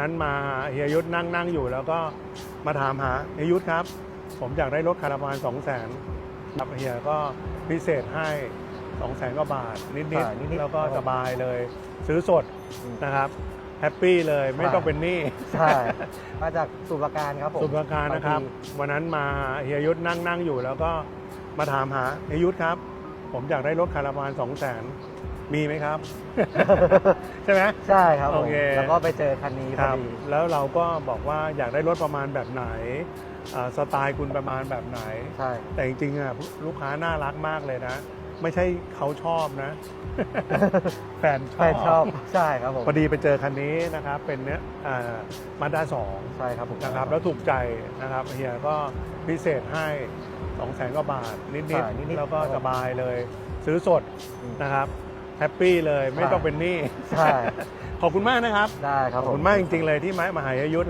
นั้นมาเฮียยุทธนั่งนั่งอยู่แล้วก็มาถามหาเฮียยุทธครับ ผมอยากได้รถคาราบานสองแสนครับเฮียก็พิเศษให้สองแสนกว่าบาท นิดใช่นิดๆๆแล้วก็ครับสบายเลยซื้อสดอืมนะครับแฮปปี้เลยไม่ใช่ต้องเป็นหนี้ใช่มาจากสุประการครับผมสุภาการนะครับบางทีวันนั้นมาเฮียยุทธนั่งนั่งอยู่แล้วก็มาถามหาเฮียยุทธครับ ผมอยากได้รถคาราบานสองแสน มีไหมครับ ใช่ไหม ใช่ครับผมโอเค แล้วก็ไปเจอคันนี้คพอรับดี แล้วเราก็บอกว่าอยากได้รถประมาณแบบไหนอ่าสไตล์คุณประมาณแบบไหน ใช่ แต่จริงๆอะลูกค้าน่ารักมากเลยนะ ไม่ใช่เขาชอบนะ แฟนชอบแฟนชอบ ใช่ครับผมพอดีไปเจอคันนี้นะครับ เป็นเนี้ยมาด้าสองใช่ครับผมนะครับ แล้วถูกใจนะครับเฮียก็พิเศษให้2องแสนกว่าบาทนิดใช่นิดๆๆแล้วก็ครับผมสบายเลย ซื้อสดอืม นะครับ แฮปปี้เลยไม่ใช่ต้องเป็นหนี้ ใช่ ขอบคุณมากนะครับ ได้ครับขผอบคุณมากจริงๆเลยที่มามาหาเฮียยุทธ